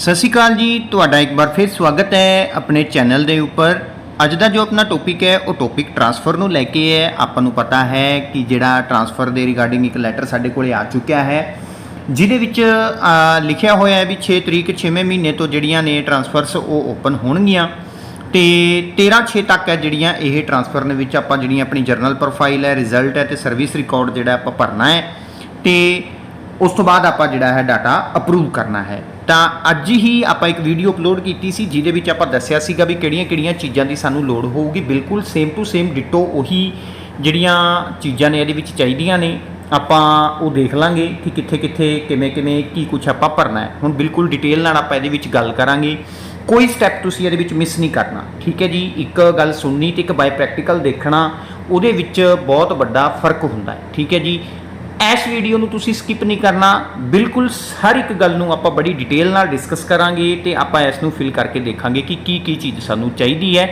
ਸਤਿ ਸ਼੍ਰੀ ਅਕਾਲ ਜੀ, ਤੁਹਾਡਾ ਇੱਕ ਵਾਰ ਫਿਰ ਸਵਾਗਤ ਹੈ ਆਪਣੇ ਚੈਨਲ ਦੇ ਉੱਪਰ। ਅੱਜ ਦਾ ਜੋ ਆਪਣਾ ਟੌਪਿਕ ਹੈ, ਉਹ ਟੌਪਿਕ ਟਰਾਂਸਫਰ ਨੂੰ ਲੈ ਕੇ ਹੈ। ਆਪਾਂ ਨੂੰ ਪਤਾ ਹੈ ਕਿ ਜਿਹੜਾ ਟਰਾਂਸਫਰ ਦੇ ਰਿਗਾਰਡਿੰਗ ਇੱਕ ਲੈਟਰ ਸਾਡੇ ਕੋਲੇ ਆ ਚੁੱਕਿਆ ਹੈ, ਜਿਹਦੇ ਵਿੱਚ ਲਿਖਿਆ ਹੋਇਆ ਹੈ ਵੀ 6 ਤਰੀਕ 6ਵੇਂ ਮਹੀਨੇ ਤੋਂ ਜਿਹੜੀਆਂ ਨੇ ਟਰਾਂਸਫਰਸ ਉਹ ਓਪਨ ਹੋਣਗੀਆਂ। ਤੇ 13 6 ਤੱਕ ਹੈ ਜਿਹੜੀਆਂ ਇਹ ਟਰਾਂਸਫਰ ਦੇ ਵਿੱਚ ਆਪਾਂ ਜਿਹੜੀਆਂ ਆਪਣੀ ਜਰਨਲ ਪ੍ਰੋਫਾਈਲ ਹੈ ਰਿਜ਼ਲਟ ਹੈ ਤੇ ਸਰਵਿਸ ਰਿਕਾਰਡ ਜਿਹੜਾ ਆਪਾਂ ਭਰਨਾ ਹੈ। ਤੇ ਉਸ ਤੋਂ ਬਾਅਦ ਆਪਾਂ ਜਿਹੜਾ ਹੈ ਡਾਟਾ ਅਪਰੂਵ ਕਰਨਾ ਹੈ। ਤਾਂ ਅੱਜ ਹੀ ਆਪਾਂ ਇੱਕ ਵੀਡੀਓ ਅਪਲੋਡ ਕੀਤੀ ਸੀ, ਜਿਹਦੇ ਵਿੱਚ ਆਪਾਂ ਦੱਸਿਆ ਸੀਗਾ ਵੀ ਕਿਹੜੀਆਂ-ਕਿਹੜੀਆਂ ਚੀਜ਼ਾਂ ਦੀ ਸਾਨੂੰ ਲੋੜ ਹੋਊਗੀ। ਬਿਲਕੁਲ ਸੇਮ ਟੂ ਸੇਮ ਡਿਟੋ ਉਹੀ ਜਿਹੜੀਆਂ ਚੀਜ਼ਾਂ ਨੇ ਇਹਦੇ ਵਿੱਚ ਚਾਹੀਦੀਆਂ ਨੇ। ਆਪਾਂ ਉਹ ਦੇਖ ਲਾਂਗੇ ਕਿ ਕਿੱਥੇ-ਕਿੱਥੇ ਕਿਵੇਂ-ਕਿਵੇਂ ਕੀ ਕੁਝ ਆਪਾਂ ਭਰਨਾ ਹੈ। ਹੁਣ ਬਿਲਕੁਲ ਡਿਟੇਲ ਨਾਲ ਆਪਾਂ ਇਹਦੇ ਵਿੱਚ ਗੱਲ ਕਰਾਂਗੇ। ਕੋਈ ਸਟੈਪ ਤੁਸੀਂ ਇਹਦੇ ਵਿੱਚ ਮਿਸ ਨਹੀਂ ਕਰਨਾ। ਠੀਕ ਹੈ ਜੀ? ਇੱਕ ਗੱਲ ਸੁਣਨੀ ਤੇ ਇੱਕ ਬਾਈ ਪ੍ਰੈਕਟੀਕਲ ਦੇਖਣਾ, ਉਹਦੇ ਵਿੱਚ ਬਹੁਤ ਵੱਡਾ ਫ਼ਰਕ ਹੁੰਦਾ ਹੈ। ਠੀਕ ਹੈ ਜੀ? ਇਸ ਵੀਡੀਓ ਨੂੰ ਤੁਸੀਂ ਸਕਿਪ ਨਹੀਂ ਕਰਨਾ। ਬਿਲਕੁਲ ਹਰ ਇੱਕ ਗੱਲ ਨੂੰ ਆਪਾਂ ਬੜੀ ਡਿਟੇਲ ਨਾਲ ਡਿਸਕਸ ਕਰਾਂਗੇ ਤੇ ਆਪਾਂ ਇਸ ਨੂੰ ਫਿਲ ਕਰਕੇ ਦੇਖਾਂਗੇ ਕਿ ਕੀ ਕੀ ਚੀਜ਼ ਸਾਨੂੰ ਚਾਹੀਦੀ ਹੈ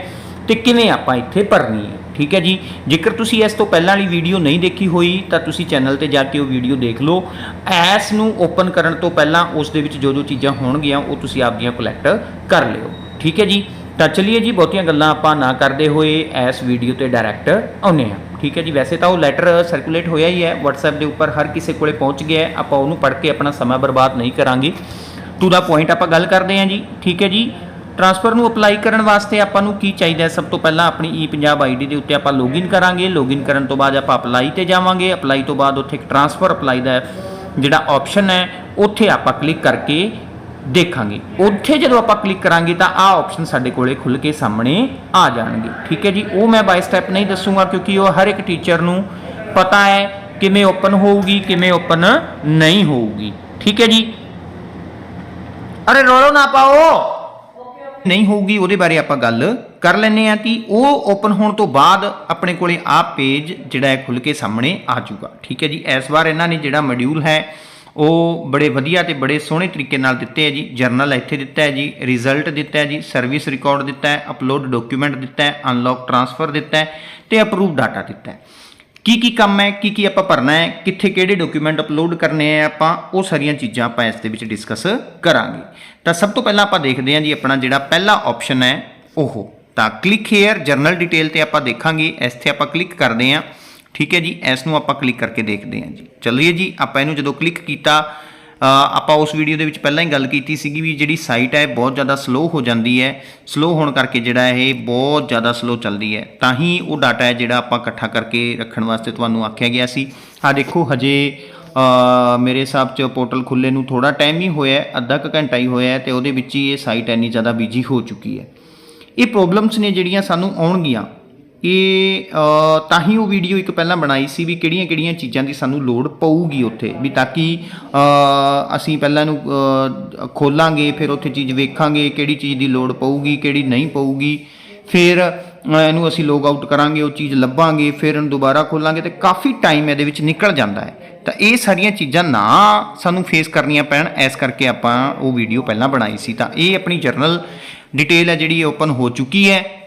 ਤੇ ਕਿਵੇਂ ਆਪਾਂ ਇੱਥੇ ਭਰਨੀ ਹੈ। ਠੀਕ ਹੈ ਜੀ? ਜੇਕਰ ਤੁਸੀਂ ਇਸ ਤੋਂ ਪਹਿਲਾਂ ਵਾਲੀ ਵੀਡੀਓ ਨਹੀਂ ਦੇਖੀ ਹੋਈ, ਤਾਂ ਤੁਸੀਂ ਚੈਨਲ ਤੇ ਜਾ ਕੇ ਉਹ ਵੀਡੀਓ ਦੇਖ ਲਓ। ਐਸ ਨੂੰ ਓਪਨ ਕਰਨ ਤੋਂ ਪਹਿਲਾਂ ਉਸ ਦੇ ਵਿੱਚ ਜੋ ਜੋ ਚੀਜ਼ਾਂ ਹੋਣਗੀਆਂ, ਉਹ ਤੁਸੀਂ ਆਪਦੀਆਂ ਕਲੈਕਟ ਕਰ ਲਿਓ। ਠੀਕ ਹੈ ਜੀ? ਤਾਂ ਚਲਿਏ ਜੀ, ਬਹੁਤੀਆਂ ਗੱਲਾਂ ਆਪਾਂ ਨਾ ਕਰਦੇ ਹੋਏ ਇਸ ਵੀਡੀਓ ਤੇ ਡਾਇਰੈਕਟ ਆਉਨੇ ਆ ਠੀਕ ਹੈ ਜੀ, ਵੈਸੇ ਤਾਂ ਉਹ ਲੈਟਰ ਸਰਕੂਲੇਟ ਹੋਇਆ ਹੀ ਹੈ, WhatsApp ਦੇ ਉੱਪਰ ਹਰ ਕਿਸੇ ਕੋਲੇ ਪਹੁੰਚ ਗਿਆ ਹੈ, ਆਪਾਂ ਉਹਨੂੰ ਪੜ੍ਹ ਕੇ ਆਪਣਾ ਸਮਾਂ ਬਰਬਾਦ ਨਹੀਂ ਕਰਾਂਗੇ। ਟੂ ਦਾ ਪੁਆਇੰਟ ਆਪਾਂ ਗੱਲ ਕਰਦੇ ਹਾਂ ਜੀ, ਠੀਕ ਹੈ ਜੀ। ਟ੍ਰਾਂਸਫਰ ਨੂੰ ਅਪਲਾਈ ਕਰਨ ਵਾਸਤੇ ਆਪਾਂ ਨੂੰ ਕੀ ਚਾਹੀਦਾ ਹੈ? ਸਭ ਤੋਂ ਪਹਿਲਾਂ ਆਪਣੀ ਈ ਪੰਜਾਬ ਆਈਡੀ ਦੇ ਉੱਤੇ ਆਪਾਂ ਲੌਗਇਨ ਕਰਾਂਗੇ। ਲੌਗਇਨ ਕਰਨ ਤੋਂ ਬਾਅਦ ਆਪਾਂ ਅਪਲਾਈ ਤੇ ਜਾਵਾਂਗੇ। ਅਪਲਾਈ ਤੋਂ ਬਾਅਦ ਉੱਥੇ ਇੱਕ ਟ੍ਰਾਂਸਫਰ ਅਪਲਾਈ ਦਾ ਜਿਹੜਾ ਆਪਸ਼ਨ ਹੈ, ਉੱਥੇ ਆਪਾਂ ਕਲਿੱਕ ਕਰਕੇ ਦੇਖਾਂਗੇ। ਉੱਥੇ ਜਦੋਂ ਆਪਾਂ ਕਲਿੱਕ ਕਰਾਂਗੇ ਤਾਂ ਆਹ ਆਪਸ਼ਨ ਸਾਡੇ ਕੋਲੇ ਖੁੱਲ ਕੇ ਸਾਹਮਣੇ ਆ ਜਾਣਗੇ। ਠੀਕ ਹੈ ਜੀ? ਉਹ ਮੈਂ ਬਾਈ ਸਟੈਪ ਨਹੀਂ ਦੱਸੂਗਾ ਕਿਉਂਕਿ ਉਹ ਹਰ ਇੱਕ ਟੀਚਰ ਨੂੰ ਪਤਾ ਹੈ ਕਿਵੇਂ ਓਪਨ ਹੋਊਗੀ, ਕਿਵੇਂ ਓਪਨ ਨਹੀਂ ਹੋਊਗੀ। ਠੀਕ ਹੈ ਜੀ? ਅਰੇ ਰੋਲੋ ਨਾ ਪਾਓ। ਨਹੀਂ ਹੋਊਗੀ, ਉਹਦੇ ਬਾਰੇ ਆਪਾਂ ਗੱਲ ਕਰ ਲੈਨੇ ਆ ਕਿ ਉਹ ਓਪਨ ਹੋਣ ਤੋਂ ਬਾਅਦ ਆਪਣੇ ਕੋਲੇ ਆਹ ਪੇਜ ਜਿਹੜਾ ਹੈ ਖੁੱਲ ਕੇ ਸਾਹਮਣੇ ਆ ਜਾਊਗਾ। ਠੀਕ ਹੈ ਜੀ? ਇਸ ਵਾਰ ਇਹਨਾਂ ਨੇ ਜਿਹੜਾ ਮੋਡਿਊਲ ਹੈ ਉਹ ਬੜੇ ਵਧੀਆ ਤੇ ਬੜੇ ਸੋਹਣੇ ਤਰੀਕੇ ਨਾਲ ਦਿੱਤੇ ਹੈ ਜੀ। ਜਰਨਲ ਇੱਥੇ ਦਿੱਤਾ ਹੈ ਜੀ ਰਿਜ਼ਲਟ ਦਿੱਤਾ ਹੈ ਜੀ ਸਰਵਿਸ ਰਿਕਾਰਡ ਦਿੱਤਾ ਹੈ ਅਪਲੋਡ ਡਾਕੂਮੈਂਟ ਦਿੱਤਾ ਹੈ ਅਨਲੌਕ ਟ੍ਰਾਂਸਫਰ ਦਿੱਤਾ ਹੈ ਤੇ ਅਪਰੂਵ ਡਾਟਾ ਦਿੱਤਾ ਹੈ। ਕੀ ਕੀ ਕੰਮ ਹੈ, ਕੀ ਕੀ ਆਪਾਂ ਭਰਨਾ ਹੈ, ਕਿੱਥੇ ਕਿਹੜੇ ਡਾਕੂਮੈਂਟ ਅਪਲੋਡ ਕਰਨੇ ਆ ਆਪਾਂ, ਉਹ ਸਾਰੀਆਂ ਚੀਜ਼ਾਂ ਆਪਾਂ ਇਸ ਦੇ ਵਿੱਚ ਡਿਸਕਸ ਕਰਾਂਗੇ। ਤਾਂ ਸਭ ਤੋਂ ਪਹਿਲਾਂ ਆਪਾਂ ਦੇਖਦੇ ਹਾਂ ਜੀ, ਆਪਣਾ ਜਿਹੜਾ ਪਹਿਲਾ ਆਪਸ਼ਨ ਹੈ, ਉਹ। ਤਾਂ ਕਲਿੱਕ ਹੇਅਰ ਜਰਨਲ ਡਿਟੇਲ ਤੇ ਆਪਾਂ ਦੇਖਾਂਗੇ, ਇਸ ਤੇ ਆਪਾਂ ਕਲਿੱਕ ਕਰਦੇ ਹਾਂ। ਠੀਕ ਹੈ ਜੀ, ਇਸ ਨੂੰ ਆਪਾਂ ਕਲਿੱਕ ਕਰਕੇ ਦੇਖਦੇ ਹਾਂ ਜੀ। ਚਲਿਏ ਜੀ, ਆਪਾਂ ਇਹਨੂੰ ਜਦੋਂ ਕਲਿੱਕ ਕੀਤਾ ਆਪਾਂ ਉਸ ਵੀਡੀਓ ਦੇ ਵਿੱਚ ਪਹਿਲਾਂ ਹੀ ਗੱਲ ਕੀਤੀ ਸੀਗੀ ਵੀ ਜਿਹੜੀ ਸਾਈਟ ਹੈ ਬਹੁਤ ਜ਼ਿਆਦਾ ਸਲੋ ਹੋ ਜਾਂਦੀ ਹੈ। ਸਲੋ ਹੋਣ ਕਰਕੇ ਜਿਹੜਾ ਇਹ ਬਹੁਤ ਜ਼ਿਆਦਾ ਸਲੋ ਚੱਲਦੀ ਹੈ। ਤਾਂ ਹੀ ਉਹ ਡਾਟਾ ਹੈ ਜਿਹੜਾ ਆਪਾਂ ਇਕੱਠਾ ਕਰਕੇ ਰੱਖਣ ਵਾਸਤੇ ਤੁਹਾਨੂੰ ਆਖਿਆ ਗਿਆ ਸੀ। ਆ ਦੇਖੋ, ਹਜੇ ਮੇਰੇ ਹਿਸਾਬ 'ਚ ਪੋਰਟਲ ਖੁੱਲੇ ਨੂੰ ਥੋੜਾ ਟਾਈਮ ਹੀ ਹੋਇਆ ਅੱਧਾ ਕੁ ਘੰਟਾ ਹੀ ਹੋਇਆ ਹੈ ਤੇ ਉਹਦੇ ਵਿੱਚ ਹੀ ਇਹ ਸਾਈਟ ਇੰਨੀ ਜ਼ਿਆਦਾ ਬਿਜ਼ੀ ਹੋ ਚੁੱਕੀ ਹੈ। ਇਹ ਪ੍ਰੋਬਲਮਸ ਨੇ ਜਿਹੜੀਆਂ ਸਾਨੂੰ ਆਉਣਗੀਆਂ। ਇਹ ਤਾਂ ਹੀ ਉਹ ਵੀਡੀਓ ਇੱਕ ਪਹਿਲਾਂ ਬਣਾਈ ਸੀ ਵੀ ਕਿਹੜੀਆਂ-ਕਿਹੜੀਆਂ ਚੀਜ਼ਾਂ ਦੀ ਸਾਨੂੰ ਲੋੜ ਪਊਗੀ ਉੱਥੇ, ਵੀ ਤਾਂ ਕਿ ਅਸੀਂ ਪਹਿਲਾਂ ਨੂੰ ਖੋਲਾਂਗੇ, ਫਿਰ ਉੱਥੇ ਚੀਜ਼ ਵੇਖਾਂਗੇ, ਕਿਹੜੀ ਚੀਜ਼ ਦੀ ਲੋੜ ਪਊਗੀ, ਕਿਹੜੀ ਨਹੀਂ ਪਊਗੀ। ਫਿਰ ਇਹਨੂੰ ਅਸੀਂ ਲੌਗ ਆਊਟ ਕਰਾਂਗੇ, ਉਹ ਚੀਜ਼ ਲੱਭਾਂਗੇ, ਫਿਰ ਇਹਨੂੰ ਦੁਬਾਰਾ ਖੋਲਾਂਗੇ ਤੇ ਕਾਫੀ ਟਾਈਮ ਇਹਦੇ ਵਿੱਚ ਨਿਕਲ ਜਾਂਦਾ ਹੈ। ਤਾਂ ਇਹ ਸਾਰੀਆਂ ਚੀਜ਼ਾਂ ਨਾ ਸਾਨੂੰ ਫੇਸ ਕਰਨੀਆਂ ਪੈਣ, ਇਸ ਕਰਕੇ ਆਪਾਂ ਉਹ ਵੀਡੀਓ ਪਹਿਲਾਂ ਬਣਾਈ ਸੀ। ਤਾਂ ਇਹ ਆਪਣੀ ਜਰਨਲ ਡਿਟੇਲ ਹੈ ਜਿਹੜੀ ਓਪਨ ਹੋ ਚੁੱਕੀ ਹੈ।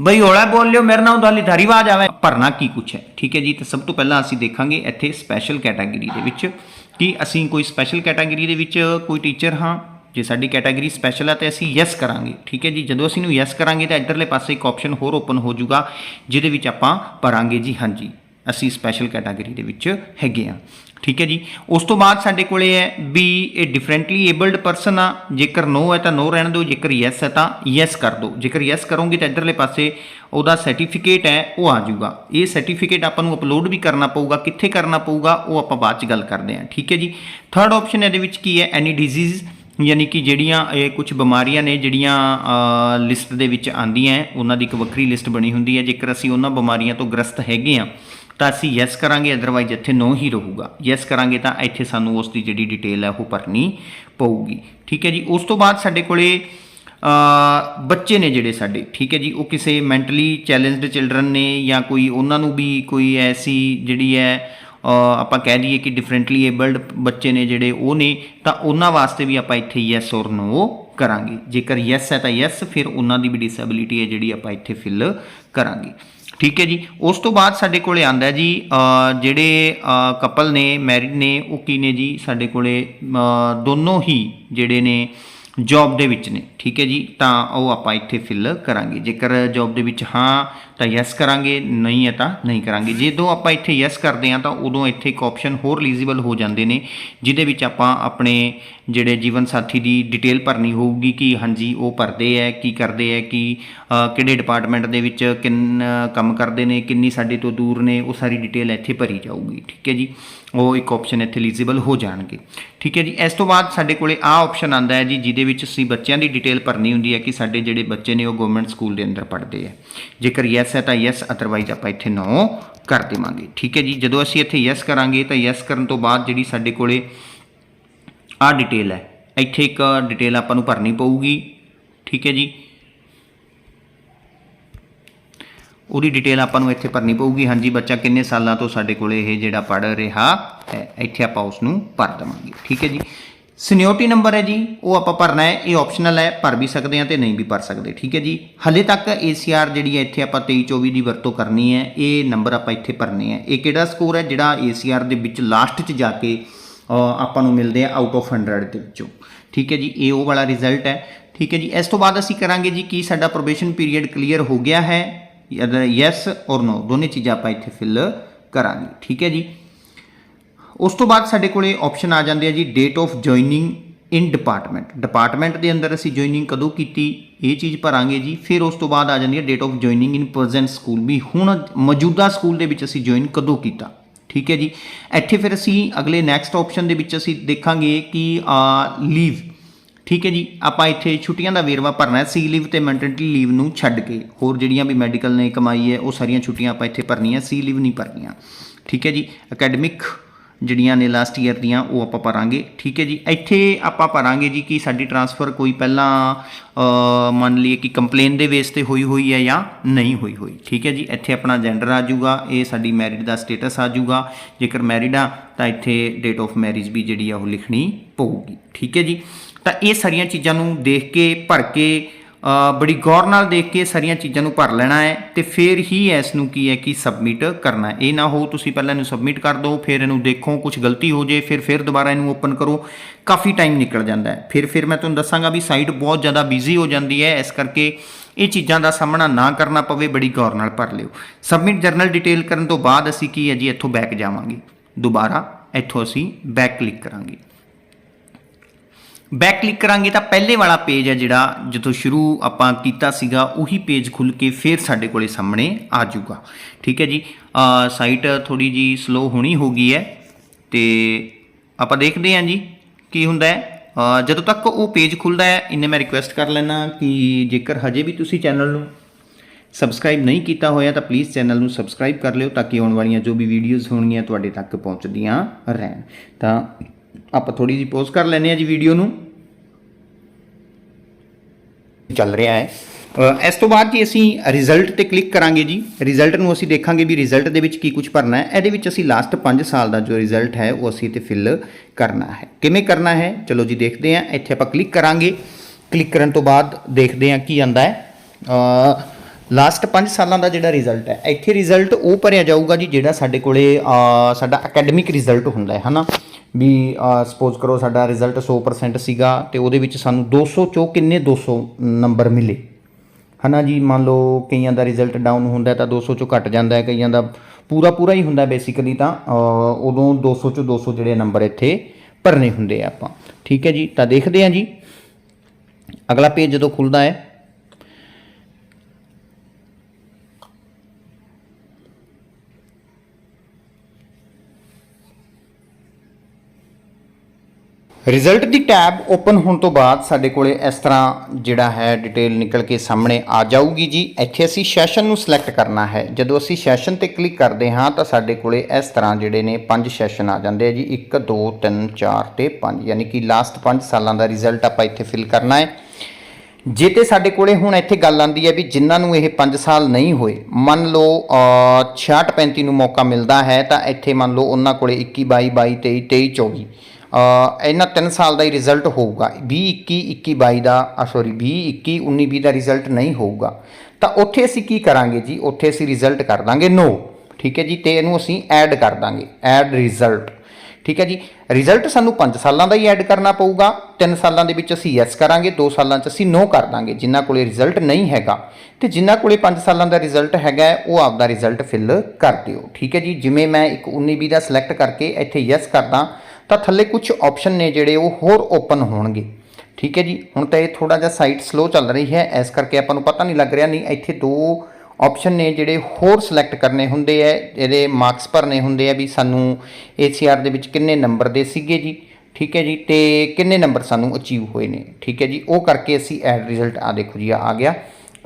ਬਈ ਹੌਲਾ ਬੋਲ ਲਿਓ, ਮੇਰੇ ਨਾਲ ਉਦਾਲੀ ਧਾਰੀ ਆਵਾਜ਼ ਆਵੇ। ਭਰਨਾ ਕੀ ਕੁਛ ਹੈ? ਠੀਕ ਹੈ ਜੀ, ਤਾਂ ਸਭ ਤੋਂ ਪਹਿਲਾਂ ਅਸੀਂ ਦੇਖਾਂਗੇ ਇੱਥੇ ਸਪੈਸ਼ਲ ਕੈਟਾਗਰੀ ਦੇ ਵਿੱਚ ਕਿ ਅਸੀਂ ਕੋਈ ਸਪੈਸ਼ਲ ਕੈਟਾਗਰੀ ਦੇ ਵਿੱਚ ਕੋਈ ਟੀਚਰ ਹਾਂ? ਜੇ ਸਾਡੀ ਕੈਟਾਗਰੀ ਸਪੈਸ਼ਲ ਹੈ ਤੇ ਅਸੀਂ ਯੈਸ ਕਰਾਂਗੇ। ਠੀਕ ਹੈ ਜੀ, ਜਦੋਂ ਅਸੀਂ ਨੂੰ ਯੈਸ ਕਰਾਂਗੇ, ਤਾਂ ਇੱਧਰਲੇ ਪਾਸੇ ਇੱਕ ਆਪਸ਼ਨ ਹੋਰ ਓਪਨ ਹੋ ਜਾਊਗਾ, ਜਿਹਦੇ ਵਿੱਚ ਆਪਾਂ ਭਰਾਂਗੇ ਜੀ, ਹਾਂਜੀ। ਅਸੀਂ ਸਪੈਸ਼ਲ ਕੈਟਾਗਰੀ ਦੇ ਵਿੱਚ ਹੈਗੇ ਆ ਠੀਕ ਹੈ ਜੀ? ਉਸ ਤੋਂ ਬਾਅਦ ਸਾਡੇ ਕੋਲੇ ਹੈ ਵੀ ਇਹ ਡਿਫਰੈਂਟਲੀ ਏਬਲਡ ਪਰਸਨ ਆ। ਜੇਕਰ ਨੋ ਹੈ ਤਾਂ ਨੋ ਰਹਿਣ ਦਿਓ ਜੇਕਰ ਯੈਸ ਹੈ ਤਾਂ ਯੈਸ ਕਰ ਦਿਓ। ਜੇਕਰ ਯੈਸ ਕਰੋਗੇ ਤਾਂ ਇੱਧਰਲੇ ਪਾਸੇ ਉਹਦਾ ਸਰਟੀਫਿਕੇਟ ਹੈ ਉਹ ਆ ਜਾਊਗਾ। ਇਹ ਸਰਟੀਫਿਕੇਟ ਆਪਾਂ ਨੂੰ ਅਪਲੋਡ ਵੀ ਕਰਨਾ ਪਊਗਾ ਕਿੱਥੇ ਕਰਨਾ ਪਊਗਾ ਉਹ ਆਪਾਂ ਬਾਅਦ ਚ ਗੱਲ ਕਰਦੇ ਹਾਂ। ਠੀਕ ਹੈ ਜੀ? ਥਰਡ ਆਪਸ਼ਨ ਇਹਦੇ ਵਿੱਚ ਕੀ ਹੈ? ਐਨੀ ਡਿਜ਼ੀਜ਼ ਯਾਨੀ ਕਿ ਜਿਹੜੀਆਂ ਇਹ ਕੁਝ ਬਿਮਾਰੀਆਂ ਨੇ ਜਿਹੜੀਆਂ ਲਿਸਟ ਦੇ ਵਿੱਚ ਆਂਦੀਆਂ ਹੈ, ਉਹਨਾਂ ਦੀ ਇੱਕ ਵੱਖਰੀ ਲਿਸਟ ਬਣੀ ਹੁੰਦੀ ਹੈ। ਜੇਕਰ ਅਸੀਂ ਉਹਨਾਂ ਬਿਮਾਰੀਆਂ ਤੋਂ ਗ੍ਰਸਤ ਹੈਗੇ ਆ ਤਾਂ ਅਸੀਂ ਯੈਸ ਕਰਾਂਗੇ ਅਦਰਵਾਈਜ਼ ਇੱਥੇ ਨੋ ਹੀ ਰਹੂਗਾ। ਯੈਸ ਕਰਾਂਗੇ ਤਾਂ ਇੱਥੇ ਸਾਨੂੰ ਉਸ ਦੀ ਜਿਹੜੀ ਡਿਟੇਲ ਹੈ ਉਹ ਭਰਨੀ ਪਊਗੀ। ਠੀਕ ਹੈ ਜੀ? ਉਸ ਤੋਂ ਬਾਅਦ ਸਾਡੇ ਕੋਲੇ ਬੱਚੇ ਨੇ ਜਿਹੜੇ ਸਾਡੇ। ਠੀਕ ਹੈ ਜੀ? ਉਹ ਕਿਸੇ ਮੈਂਟਲੀ ਚੈਲੰਜਡ ਚਿਲਡਰਨ ਨੇ ਜਾਂ ਕੋਈ ਉਹਨਾਂ ਨੂੰ ਵੀ ਕੋਈ ਐਸੀ ਜਿਹੜੀ ਹੈ ਆਪਾਂ ਕਹਿ ਦਈਏ ਕਿ ਡਿਫਰੈਂਟਲੀ ਏਬਲਡ ਬੱਚੇ ਨੇ ਜਿਹੜੇ ਉਹ ਨੇ, ਤਾਂ ਉਹਨਾਂ ਵਾਸਤੇ ਵੀ ਆਪਾਂ ਇੱਥੇ ਯੈਸ ਔਰ ਨੋ ਕਰਾਂਗੇ। ਜੇਕਰ ਯੈਸ ਹੈ ਤਾਂ ਯੈਸ ਫਿਰ ਉਹਨਾਂ ਦੀ ਵੀ ਡਿਸੇਬਿਲਿਟੀ ਹੈ ਜਿਹੜੀ ਆਪਾਂ ਇੱਥੇ ਫਿਲ ਕਰਾਂਗੇ। ਠੀਕ ਹੈ ਜੀ। ਉਸ ਤੋਂ ਬਾਅਦ ਸਾਡੇ ਕੋਲੇ ਆਂਦਾ ਜੀ ਜਿਹੜੇ ਕਪਲ ਨੇ ਮੈਰਿਡ ਨੇ, ਉਹ ਕੀ ਨੇ ਜੀ? ਸਾਡੇ ਕੋਲੇ ਦੋਨੋਂ ਹੀ ਜਿਹੜੇ ਨੇ ਜੌਬ ਦੇ ਵਿੱਚ ਨੇ। ਠੀਕ ਹੈ ਜੀ? ਤਾਂ ਉਹ ਆਪਾਂ ਇੱਥੇ ਫਿਲ ਕਰਾਂਗੇ। ਜੇਕਰ ਜੌਬ ਦੇ ਵਿੱਚ ਹਾਂ, ਤਾਂ ਯੈਸ ਕਰਾਂਗੇ, ਨਹੀਂ ਹੈ ਤਾਂ ਨਹੀਂ ਕਰਾਂਗੇ। ਜਦੋਂ ਆਪਾਂ ਇੱਥੇ ਯੈਸ ਕਰਦੇ ਹਾਂ, ਤਾਂ ਉਦੋਂ ਇੱਥੇ ਇੱਕ ਆਪਸ਼ਨ ਹੋਰ ਐਲੀਜੀਬਲ ਹੋ ਜਾਂਦੇ ਨੇ, ਜਿਹਦੇ ਵਿੱਚ ਆਪਾਂ ਆਪਣੇ ਜਿਹੜੇ ਜੀਵਨ ਸਾਥੀ ਦੀ ਡਿਟੇਲ ਭਰਨੀ ਹੋਊਗੀ ਕਿ ਹਾਂਜੀ, ਉਹ ਭਰਦੇ ਹੈ, ਕੀ ਕਰਦੇ ਹੈ, ਕਿ ਕਿਹੜੇ ਡਿਪਾਰਟਮੈਂਟ ਦੇ ਵਿੱਚ ਕਿੰਨ ਕੰਮ ਕਰਦੇ ਨੇ, ਕਿੰਨੀ ਸਾਡੇ ਤੋਂ ਦੂਰ ਨੇ, ਉਹ ਸਾਰੀ ਡਿਟੇਲ ਇੱਥੇ ਭਰੀ ਜਾਊਗੀ। ਠੀਕ ਹੈ ਜੀ? ਉਹ ਇੱਕ ਆਪਸ਼ਨ ਇੱਥੇ ਐਲੀਜੀਬਲ ਹੋ ਜਾਣਗੇ। ਠੀਕ ਹੈ ਜੀ, ਇਸ ਤੋਂ ਬਾਅਦ ਸਾਡੇ ਕੋਲੇ ਆਹ ਆਪਸ਼ਨ ਆਂਦਾ ਹੈ ਜੀ, ਜਿਹਦੇ ਵਿੱਚ ਅਸੀਂ ਬੱਚਿਆਂ ਦੀ ਡਿਟੇਲ ਭਰਨੀ ਹੁੰਦੀ ਹੈ ਕਿ ਸਾਡੇ ਜਿਹੜੇ ਬੱਚੇ ਨੇ ਉਹ ਗਵਰਨਮੈਂਟ ਸਕੂਲ ਦੇ ਅੰਦਰ ਪੜ੍ਹਦੇ ਹੈ। ਜੇਕਰ ਯੈਸ ਹੈ ਤਾਂ ਯੈਸ ਅਦਰਵਾਈਜ਼ ਆਪਾਂ ਇੱਥੇ ਨੋ ਕਰ ਦੇਵਾਂਗੇ। ਠੀਕ ਹੈ ਜੀ, ਜਦੋਂ ਅਸੀਂ ਇੱਥੇ ਯੈਸ ਕਰਾਂਗੇ ਤਾਂ ਯੈਸ ਕਰਨ ਤੋਂ ਬਾਅਦ ਜਿਹੜੀ ਸਾਡੇ ਕੋਲੇ ਆਹ ਡਿਟੇਲ ਹੈ, ਇੱਥੇ ਇੱਕ ਡਿਟੇਲ ਆਪਾਂ ਨੂੰ ਭਰਨੀ ਪਊਗੀ। ਠੀਕ ਹੈ ਜੀ ਉਹਦੀ ਡਿਟੇਲ ਆਪਾਂ ਨੂੰ ਇੱਥੇ ਭਰਨੀ ਪਊਗੀ। ਹਾਂਜੀ ਬੱਚਾ, ਕਿੰਨੇ ਸਾਲਾਂ ਤੋਂ ਸਾਡੇ ਕੋਲ ਇਹ ਜਿਹੜਾ ਪੜ ਰਿਹਾ ਹੈ, ਇੱਥੇ ਆਪਾਂ ਉਸ ਨੂੰ ਭਰ ਦੇਵਾਂਗੇ। ਠੀਕ ਹੈ ਜੀ? ਸੀਨੀਅਰਟੀ ਨੰਬਰ ਹੈ ਜੀ, ਉਹ ਆਪਾਂ ਭਰਨਾ ਹੈ। ਇਹ ਆਪਸ਼ਨਲ ਹੈ, ਭਰ ਵੀ ਸਕਦੇ ਹਾਂ ਤੇ ਨਹੀਂ ਵੀ ਭਰ ਸਕਦੇ। ਠੀਕ ਹੈ ਜੀ? ਹਲੇ ਤੱਕ ACR ਜਿਹੜੀ ਹੈ ਇੱਥੇ ਆਪਾਂ 23 24 ਦੀ ਵਰਤੋਂ ਕਰਨੀ ਹੈ। ਇਹ ਨੰਬਰ ਆਪਾਂ ਇੱਥੇ ਭਰਨੇ ਹੈ। ਇਹ ਕਿਹੜਾ ਸਕੋਰ ਹੈ? ਜਿਹੜਾ ACR ਦੇ ਵਿੱਚ ਲਾਸਟ 'ਚ ਜਾ ਕੇ ਆਪਾਂ ਨੂੰ ਮਿਲਦੇ ਆ ਆਊਟ ਆਫ 100 ਦੇ ਵਿੱਚੋਂ। ਠੀਕ ਹੈ ਜੀ? ਇਹ ਉਹ ਵਾਲਾ ਰਿਜ਼ਲਟ ਹੈ। ਠੀਕ ਹੈ ਜੀ? ਇਸ ਤੋਂ ਬਾਅਦ ਅਸੀਂ ਕਰਾਂਗੇ ਜੀ, ਕੀ ਸਾਡਾ ਪ੍ਰੋਬੇਸ਼ਨ ਪੀਰੀਅਡ ਕਲੀਅਰ ਹੋ ਗਿਆ ਹੈ? ਯੈਸ ਔਰ ਨੋ ਦੋਨੇ ਚੀਜ਼ਾਂ ਆਪਾਂ ਇੱਥੇ ਫਿਲ ਕਰਾਂਗੇ, ਠੀਕ ਹੈ ਜੀ? ਉਸ ਤੋਂ ਬਾਅਦ ਸਾਡੇ ਕੋਲੇ ਆਪਸ਼ਨ ਆ ਜਾਂਦੇ ਆ ਜੀ date of joining in department department ਦੇ ਅੰਦਰ ਅਸੀਂ ਜੁਆਇਨਿੰਗ ਕਦੋਂ ਕੀਤੀ, ਇਹ ਚੀਜ਼ ਭਰਾਂਗੇ ਜੀ। ਫਿਰ ਉਸ ਤੋਂ ਬਾਅਦ ਆ ਜਾਂਦੀ ਹੈ date of joining in present school ਵੀ ਹੁਣ ਮੌਜੂਦਾ ਸਕੂਲ ਦੇ ਵਿੱਚ ਅਸੀਂ ਜੁਆਇਨ ਕਦੋਂ ਕੀਤਾ, ਠੀਕ ਹੈ ਜੀ? ਇੱਥੇ ਫਿਰ ਅਸੀਂ ਅਗਲੇ ਨੈਕਸਟ ਆਪਸ਼ਨ ਦੇ ਵਿੱਚ ਅਸੀਂ ਦੇਖਾਂਗੇ ਕਿ ਲੀਵ ਠੀਕ ਹੈ ਜੀ, ਆਪਾਂ ਇੱਥੇ ਛੁੱਟੀਆਂ ਦਾ ਵੇਰਵਾ ਭਰਨਾ ਹੈ ਸੀ ਲੀਵ ਤੇ ਮੈਂਟਰਨਿਟੀ ਲੀਵ ਨੂੰ ਛੱਡ ਕੇ। ਹੋਰ ਜਿਹੜੀਆਂ ਵੀ ਮੈਡੀਕਲ ਨੇ ਕਮਾਈ ਹੈ, ਉਹ ਸਾਰੀਆਂ ਛੁੱਟੀਆਂ ਆਪਾਂ ਇੱਥੇ ਭਰਨੀਆਂ ਸੀ ਲੀਵ ਨਹੀਂ ਭਰਨੀਆਂ। ਠੀਕ ਹੈ ਜੀ ਅਕੈਡਮਿਕ ਜਿਹੜੀਆਂ ਨੇ ਲਾਸਟ ਈਅਰ ਦੀਆਂ, ਉਹ ਆਪਾਂ ਭਰਾਂਗੇ। ਠੀਕ ਹੈ ਜੀ, ਇੱਥੇ ਆਪਾਂ ਭਰਾਂਗੇ ਜੀ ਕਿ ਸਾਡੀ ਟਰਾਂਸਫਰ ਕੋਈ ਪਹਿਲਾਂ ਮੰਨ ਲਈਏ ਕਿ ਕੰਪਲੇਨ ਦੇ ਬੇਸ ਤੇ ਹੋਈ ਹੋਈ ਹੈ ਜਾਂ ਨਹੀਂ ਹੋਈ ਹੋਈ। ਠੀਕ ਹੈ ਜੀ, ਇੱਥੇ ਆਪਣਾ ਜੈਂਡਰ ਆ ਜਾਊਗਾ, ਇਹ ਸਾਡੀ ਮੈਰਿਡ ਦਾ ਸਟੇਟਸ ਆ ਜਾਊਗਾ। ਜੇਕਰ ਮੈਰਿਡ ਆ, ਤਾਂ ਇੱਥੇ ਡੇਟ ਆਫ ਮੈਰਿਜ ਵੀ ਜਿਹੜੀ ਆ ਉਹ ਲਿਖਣੀ ਪਊਗੀ। ਠੀਕ ਹੈ ਜੀ ਤਾਂ ਇਹ ਸਾਰੀਆਂ ਚੀਜ਼ਾਂ ਨੂੰ ਦੇਖ ਕੇ, ਭਰ ਕੇ ਬੜੀ ਗੌਰ ਨਾਲ ਦੇਖ ਕੇ ਸਾਰੀਆਂ ਚੀਜ਼ਾਂ ਨੂੰ ਭਰ ਲੈਣਾ ਹੈ ਤੇ ਫਿਰ ਹੀ ਇਸ ਨੂੰ ਕੀ ਹੈ ਕਿ ਸਬਮਿਟ ਕਰਨਾ ਇਹ ਨਾ ਹੋ ਤੁਸੀਂ ਪਹਿਲਾਂ ਇਹਨੂੰ ਸਬਮਿਟ ਕਰ ਦਿਓ, ਫਿਰ ਇਹਨੂੰ ਦੇਖੋ ਕੁਝ ਗਲਤੀ ਹੋ ਜੇ, ਫਿਰ ਫਿਰ ਦੁਬਾਰਾ ਇਹਨੂੰ ਓਪਨ ਕਰੋ। ਕਾਫੀ ਟਾਈਮ ਨਿਕਲ ਜਾਂਦਾ ਹੈ। ਫਿਰ ਫਿਰ ਮੈਂ ਤੁਹਾਨੂੰ ਦੱਸਾਂਗਾ ਵੀ ਸਾਈਟ ਬਹੁਤ ਜ਼ਿਆਦਾ ਬਿਜ਼ੀ ਹੋ ਜਾਂਦੀ ਹੈ, ਇਸ ਕਰਕੇ ਇਹ ਚੀਜ਼ਾਂ ਦਾ ਸਾਹਮਣਾ ਨਾ ਕਰਨਾ ਪਵੇ, ਬੜੀ ਗੌਰ ਨਾਲ ਭਰ ਲਿਓ। ਸਬਮਿਟ ਜਰਨਲ ਡਿਟੇਲ ਕਰਨ ਤੋਂ ਬਾਅਦ ਅਸੀਂ ਕੀ ਹੈ ਜੀ, ਇੱਥੋਂ ਬੈਕ ਜਾਵਾਂਗੇ। ਦੁਬਾਰਾ ਇੱਥੋਂ ਅਸੀਂ ਬੈਕ ਕਲਿੱਕ ਕਰਾਂਗੇ। ਬੈਕ ਕਲਿੱਕ ਕਰਾਂਗੇ ਤਾਂ ਪਹਿਲੇ ਵਾਲਾ ਪੇਜ ਹੈ ਜਿਹੜਾ ਜਦੋਂ ਸ਼ੁਰੂ ਆਪਾਂ ਕੀਤਾ ਸੀਗਾ, ਉਹੀ ਪੇਜ ਖੁੱਲ ਕੇ ਫਿਰ ਸਾਡੇ ਕੋਲੇ ਸਾਹਮਣੇ ਆ ਜਾਊਗਾ। ਠੀਕ ਹੈ ਜੀ? ਸਾਈਟ ਥੋੜੀ ਜੀ ਸਲੋ ਹੋਣੀ ਹੋ ਗਈ ਹੈ ਤੇ ਆਪਾਂ ਦੇਖਦੇ ਹਾਂ ਜੀ ਕੀ ਹੁੰਦਾ ਹੈ। ਜਦੋਂ ਤੱਕ ਉਹ ਪੇਜ ਖੁੱਲਦਾ ਹੈ ਇੰਨੇ ਮੈਂ ਰਿਕੁਐਸਟ ਕਰ ਲੈਣਾ ਕਿ ਜੇਕਰ ਹਜੇ ਵੀ ਤੁਸੀਂ ਚੈਨਲ ਨੂੰ ਸਬਸਕ੍ਰਾਈਬ ਨਹੀਂ ਕੀਤਾ ਹੋਇਆ ਤਾਂ ਪਲੀਜ਼ ਚੈਨਲ ਨੂੰ ਸਬਸਕ੍ਰਾਈਬ ਕਰ ਲਿਓ ਤਾਂ ਕਿ ਆਉਣ ਵਾਲੀਆਂ ਜੋ ਵੀ ਵੀਡੀਓਜ਼ ਹੋਣਗੀਆਂ ਤੁਹਾਡੇ ਤੱਕ ਪਹੁੰਚਦੀਆਂ ਰਹਿਣ। ਤਾਂ ਆਪਾਂ ਥੋੜੀ ਜਿਹੀ ਪੋਜ਼ ਕਰ ਲੈਂਦੇ ਹਾਂ ਜੀ ਵੀਡੀਓ ਨੂੰ। ਚੱਲ ਰਿਹਾ ਹੈ। ਇਸ ਤੋਂ ਬਾਅਦ ਜੀ ਅਸੀਂ ਰਿਜ਼ਲਟ ਤੇ ਕਲਿੱਕ ਕਰਾਂਗੇ ਜੀ। ਰਿਜ਼ਲਟ ਨੂੰ ਅਸੀਂ ਦੇਖਾਂਗੇ ਵੀ ਰਿਜ਼ਲਟ ਦੇ ਵਿੱਚ ਕੀ ਕੁਝ ਭਰਨਾ ਹੈ। ਇਹਦੇ ਵਿੱਚ ਅਸੀਂ ਲਾਸਟ 5 ਸਾਲ ਦਾ ਜੋ ਰਿਜ਼ਲਟ ਹੈ, ਉਹ ਅਸੀਂ ਇੱਥੇ ਫਿਲ ਕਰਨਾ ਹੈ। ਕਿਵੇਂ ਕਰਨਾ ਹੈ? ਚਲੋ ਜੀ ਦੇਖਦੇ ਹਾਂ। ਇੱਥੇ ਆਪਾਂ ਕਲਿੱਕ ਕਰਾਂਗੇ। ਕਲਿੱਕ ਕਰਨ ਤੋਂ ਬਾਅਦ ਦੇਖਦੇ ਹਾਂ ਕੀ ਆਂਦਾ ਹੈ। ਲਾਸਟ 5 ਸਾਲਾਂ ਦਾ ਜਿਹੜਾ ਰਿਜ਼ਲਟ ਹੈ ਇੱਥੇ ਰਿਜ਼ਲਟ ਉਹ ਭਰਿਆ ਜਾਊਗਾ ਜੀ ਜਿਹੜਾ ਸਾਡੇ ਕੋਲੇ ਸਾਡਾ ਅਕੈਡਮਿਕ ਰਿਜ਼ਲਟ ਹੁੰਦਾ ਹੈ ਹਨਾ? ਵੀ ਸਪੋਜ਼ ਕਰੋ ਸਾਡਾ ਰਿਜ਼ਲਟ 100% ਸੀਗਾ ਤੇ ਉਹਦੇ ਵਿੱਚ ਸਾਨੂੰ 200 ਚੋਂ ਕਿੰਨੇ 200 ਨੰਬਰ ਮਿਲੇ? ਹਨਾ ਜੀ ਮੰਨ ਲਓ ਕਈਆਂ ਦਾ ਰਿਜ਼ਲਟ ਡਾਊਨ ਹੁੰਦਾ ਹੈ ਤਾਂ 200 ਚੋਂ ਘਟ ਜਾਂਦਾ ਹੈ ਕਈਆਂ ਦਾ ਪੂਰਾ ਪੂਰਾ ਹੀ ਹੁੰਦਾ ਬੇਸਿਕਲੀ ਤਾਂ ਅ, ਉਦੋਂ 200 ਚੋਂ 200 ਜਿਹੜੇ ਨੰਬਰ ਇੱਥੇ ਭਰਨੇ ਹੁੰਦੇ ਆ ਆਪਾਂ। ਠੀਕ ਹੈ ਜੀ ਤਾਂ ਦੇਖਦੇ ਹਾਂ ਜੀ। ਅਗਲਾ ਪੇਜ ਜਦੋਂ ਖੁੱਲਦਾ ਹੈ ਰਿਜ਼ਲਟ ਦੀ ਟੈਬ ਓਪਨ ਹੋਣ ਤੋਂ ਬਾਅਦ ਸਾਡੇ ਕੋਲੇ ਇਸ ਤਰ੍ਹਾਂ ਜਿਹੜਾ ਹੈ ਡਿਟੇਲ ਨਿਕਲ ਕੇ ਸਾਹਮਣੇ ਆ ਜਾਊਗੀ ਜੀ। ਇੱਥੇ ਅਸੀਂ ਸੈਸ਼ਨ ਨੂੰ ਸਿਲੈਕਟ ਕਰਨਾ ਹੈ। ਜਦੋਂ ਅਸੀਂ ਸੈਸ਼ਨ ਤੇ ਕਲਿੱਕ ਕਰਦੇ ਹਾਂ ਤਾਂ ਸਾਡੇ ਕੋਲੇ ਇਸ ਤਰ੍ਹਾਂ ਜਿਹੜੇ ਨੇ ਪੰਜ ਸੈਸ਼ਨ ਆ ਜਾਂਦੇ ਆ ਜੀ। 1 2 3 4 ਤੇ 5 ਯਾਨੀ ਕਿ ਲਾਸਟ 5 ਸਾਲਾਂ ਦਾ ਰਿਜ਼ਲਟ ਆਪਾਂ ਇੱਥੇ ਫਿਲ ਕਰਨਾ ਹੈ। ਜੇ ਤੇ ਸਾਡੇ ਕੋਲੇ ਹੁਣ ਇੱਥੇ ਗੱਲ ਆਂਦੀ ਹੈ ਵੀ ਜਿਨ੍ਹਾਂ ਨੂੰ ਇਹ 5 ਸਾਲ ਨਹੀਂ ਹੋਏ ਮੰਨ ਲਓ ਅ, 66 35 ਨੂੰ ਮੌਕਾ ਮਿਲਦਾ ਹੈ ਤਾਂ ਇੱਥੇ ਮੰਨ ਲਓ ਉਹਨਾਂ ਕੋਲੇ 21 22 22 23 23 24 ਇਹਨਾਂ 3 ਸਾਲ ਦਾ ਹੀ ਰਿਜ਼ਲਟ ਹੋਊਗਾ। 20 21 21 22 ਦਾ ਸੌਰੀ 20 21 19 20 ਦਾ ਰਿਜ਼ਲਟ ਨਹੀਂ ਹੋਊਗਾ। ਤਾਂ ਉੱਥੇ ਅਸੀਂ ਕੀ ਕਰਾਂਗੇ ਜੀ? ਉੱਥੇ ਅਸੀਂ ਰਿਜ਼ਲਟ ਕਰ ਦਾਂਗੇ ਨੋ। ਠੀਕ ਹੈ ਜੀ? ਤੇ ਇਹਨੂੰ ਅਸੀਂ ਐਡ ਕਰ ਦਾਂਗੇ। ਐਡ ਰਿਜ਼ਲਟ ਠੀਕ ਹੈ ਜੀ? ਰਿਜ਼ਲਟ ਸਾਨੂੰ 5 ਸਾਲਾਂ ਦਾ ਹੀ ਐਡ ਕਰਨਾ ਪਊਗਾ। 3 ਸਾਲਾਂ ਦੇ ਵਿੱਚ ਅਸੀਂ ਯੈਸ ਕਰਾਂਗੇ। 2 ਸਾਲਾਂ 'ਚ ਅਸੀਂ ਨੋ ਕਰ ਦਾਂਗੇ। ਜਿਨ੍ਹਾਂ ਕੋਲੇ ਰਿਜ਼ਲਟ ਨਹੀਂ ਹੈਗਾ। ਤੇ ਜਿਨ੍ਹਾਂ ਕੋਲੇ 5 ਸਾਲਾਂ ਦਾ ਰਿਜ਼ਲਟ ਹੈਗਾ, ਉਹ ਆਪਦਾ ਰਿਜ਼ਲਟ ਫਿਲ ਕਰ ਦਿਓ। ਠੀਕ ਹੈ ਜੀ? ਜਿਵੇਂ ਮੈਂ ਇੱਕ 19 20 ਦਾ ਸਿਲੈਕਟ ਕਰਕੇ ਇੱਥੇ ਯੈਸ ਕਰਦਾ ਤਾਂ ਥੱਲੇ ਕੁਝ ਆਪਸ਼ਨ ਨੇ ਜਿਹੜੇ ਉਹ ਹੋਰ ਓਪਨ ਹੋਣਗੇ। ਠੀਕ ਹੈ ਜੀ? ਹੁਣ ਤਾਂ ਇਹ ਥੋੜਾ ਜਿਹਾ ਸਾਈਟ ਸਲੋ ਚੱਲ ਰਹੀ ਹੈ। ਇਸ ਕਰਕੇ ਆਪਾਂ ਨੂੰ ਪਤਾ ਨਹੀਂ ਲੱਗ ਰਿਹਾ, ਨਹੀਂ, ਇੱਥੇ ਦੋ ਆਪਸ਼ਨ ਨੇ ਜਿਹੜੇ ਹੋਰ ਸਿਲੈਕਟ ਕਰਨੇ ਹੁੰਦੇ ਐ ਇਹਦੇ ਮਾਰਕਸ ਭਰਨੇ ਹੁੰਦੇ ਆ ਵੀ ਸਾਨੂੰ ACR ਦੇ ਵਿੱਚ ਕਿੰਨੇ ਨੰਬਰ ਦੇ ਸੀਗੇ ਜੀ। ਠੀਕ ਹੈ ਜੀ? ਤੇ ਕਿੰਨੇ ਨੰਬਰ ਸਾਨੂੰ ਅਚੀਵ ਹੋਏ ਨੇ। ਠੀਕ ਹੈ ਜੀ? ਉਹ ਕਰਕੇ ਅਸੀਂ ਐਡ ਰਿਜ਼ਲਟ ਆ ਦੇਖੋ ਜੀ, ਆ ਗਿਆ।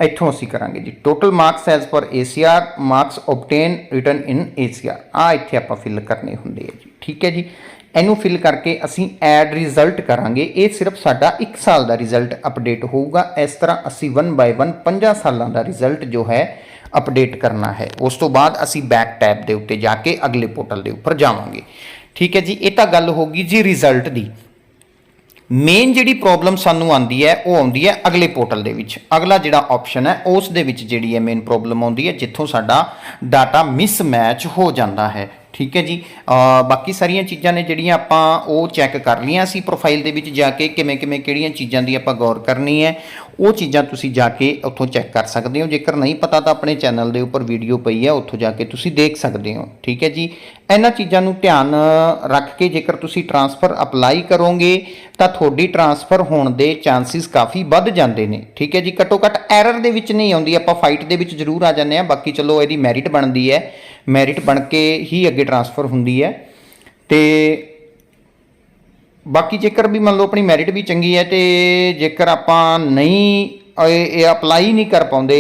ਇੱਥੋਂ ਅਸੀਂ ਕਰਾਂਗੇ ਜੀ। Total marks as per ACR marks obtain written in ACR ਆ ਇੱਥੇ ਆਪਾਂ ਫਿਲ ਕਰਨੇ ਹੁੰਦੇ ਆ ਜੀ। ਠੀਕ ਹੈ ਜੀ? ਇਹਨੂੰ ਫਿਲ ਕਰਕੇ ਅਸੀਂ ਐਡ ਰਿਜ਼ਲਟ ਕਰਾਂਗੇ। ਇਹ ਸਿਰਫ ਸਾਡਾ 1 ਸਾਲ ਦਾ ਰਿਜ਼ਲਟ ਅਪਡੇਟ ਹੋਊਗਾ। ਇਸ ਤਰ੍ਹਾਂ ਅਸੀਂ 1 ਬਾਈ 1 5 ਸਾਲਾਂ ਦਾ ਰਿਜ਼ਲਟ ਜੋ ਹੈ ਅਪਡੇਟ ਕਰਨਾ ਹੈ। ਉਸ ਤੋਂ ਬਾਅਦ ਅਸੀਂ ਬੈਕ ਟੈਬ ਦੇ ਉੱਤੇ ਜਾ ਕੇ ਅਗਲੇ ਪੋਰਟਲ ਦੇ ਉੱਪਰ ਜਾਵਾਂਗੇ। ਠੀਕ ਹੈ ਜੀ, ਇਹ ਤਾਂ ਗੱਲ ਹੋ ਗਈ ਜੀ ਰਿਜ਼ਲਟ ਦੀ। ਮੇਨ ਜਿਹੜੀ ਪ੍ਰੋਬਲਮ ਸਾਨੂੰ ਆਉਂਦੀ ਹੈ, ਉਹ ਆਉਂਦੀ ਹੈ ਅਗਲੇ ਪੋਰਟਲ ਦੇ ਵਿੱਚ। ਅਗਲਾ ਜਿਹੜਾ ਆਪਸ਼ਨ ਹੈ, ਉਸ ਦੇ ਵਿੱਚ ਜਿਹੜੀ ਹੈ ਮੇਨ ਪ੍ਰੋਬਲਮ ਆਉਂਦੀ ਹੈ, ਜਿੱਥੋਂ ਸਾਡਾ ਡਾਟਾ ਮਿਸਮੈਚ ਹੋ ਜਾਂਦਾ ਹੈ। ਠੀਕ ਹੈ ਜੀ। ਬਾਕੀ ਸਾਰੀਆਂ ਚੀਜ਼ਾਂ ਨੇ ਜਿਹੜੀਆਂ ਆਪਾਂ ਉਹ ਚੈੱਕ ਕਰ ਲਈਆਂ ਸੀ ਪ੍ਰੋਫਾਈਲ ਦੇ ਵਿੱਚ ਜਾ ਕੇ ਕਿਵੇਂ ਕਿਵੇਂ ਕਿਹੜੀਆਂ ਚੀਜ਼ਾਂ ਦੀ ਆਪਾਂ ਗੌਰ ਕਰਨੀ ਹੈ। ਉਹ ਚੀਜ਼ਾਂ ਤੁਸੀਂ ਜਾ ਕੇ ਉੱਥੋਂ ਚੈੱਕ ਕਰ ਸਕਦੇ ਹੋ। ਜੇਕਰ ਨਹੀਂ ਪਤਾ ਤਾਂ ਆਪਣੇ ਚੈਨਲ ਦੇ ਉੱਪਰ ਵੀਡੀਓ ਪਈ ਹੈ ਉੱਥੋਂ ਜਾ ਕੇ ਤੁਸੀਂ ਦੇਖ ਸਕਦੇ ਹੋ। ਠੀਕ ਹੈ ਜੀ? ਇਹਨਾਂ ਚੀਜ਼ਾਂ ਨੂੰ ਧਿਆਨ ਰੱਖ ਕੇ ਜੇਕਰ ਤੁਸੀਂ ਟਰਾਂਸਫਰ ਅਪਲਾਈ ਕਰੋਗੇ, ਤਾਂ ਤੁਹਾਡੀ ਟਰਾਂਸਫਰ ਹੋਣ ਦੇ ਚਾਂਸਿਸ ਕਾਫੀ ਵੱਧ ਜਾਂਦੇ ਨੇ। ਠੀਕ ਹੈ ਜੀ? ਘੱਟੋ ਘੱਟ ਐਰਰ ਦੇ ਵਿੱਚ ਨਹੀਂ ਆਉਂਦੀ। ਆਪਾਂ ਫਾਈਟ ਦੇ ਵਿੱਚ ਜ਼ਰੂਰ ਆ ਜਾਂਦੇ ਆ ਬਾਕੀ ਚਲੋ, ਇਹਦੀ ਮੈਰਿਟ ਬਣਦੀ ਹੈ। ਮੈਰਿਟ ਬਣ ਕੇ ਹੀ ਅੱਗੇ ਟਰਾਂਸਫਰ ਹੁੰਦੀ ਹੈ। ਤੇ ਬਾਕੀ ਜੇਕਰ ਵੀ ਮੰਨ ਲਓ ਆਪਣੀ ਮੈਰਿਟ ਵੀ ਚੰਗੀ ਹੈ ਤੇ ਜੇਕਰ ਆਪਾਂ ਨਹੀਂ ਇਹ ਅਪਲਾਈ ਨਹੀਂ ਕਰ ਪਾਉਂਦੇ